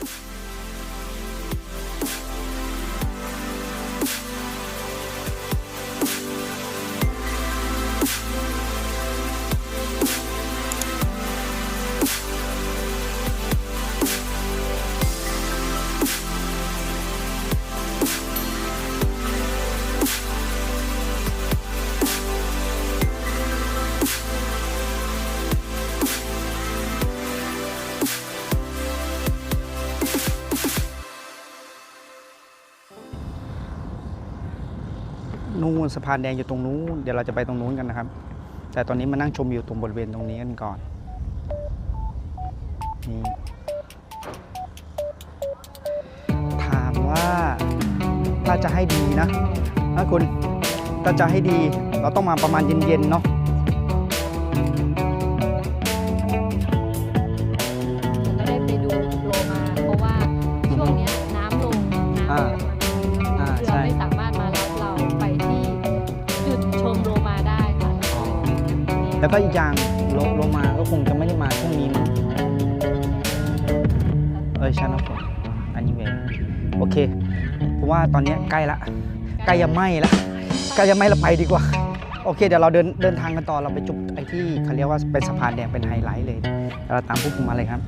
you นู่นสะพานแดงอยู่ตรงนู้นเดี๋ยวเราจะไปตรงนู้นกันนะครับ แต่ตอนนี้มานั่งชมอยู่ตรงบริเวณตรงนี้กันก่อนนี่ถามว่าถ้าจะให้ดีนะนะคุณถ้าจะให้ดีเราต้องมาประมาณเย็นๆเนาะ แล้วก็อีกอย่างโลโลมาก็คงจะไม่ได้มาช่วงนี้มั้งเออใช่นะผมอันนี้เวโอเคเพราะว่าตอนนี้ใกล้ละใกล้จะไหม้ละใกล้จะไหม้เราไปดีกว่า โอเค เดี๋ยวเราเดินเดินทางกันต่อเราไปจุดไอ้ที่เขาเรียกว่าเป็นสะพานแดงเป็นไฮไลท์เลยเราตามพวกคุณมาเลยครับ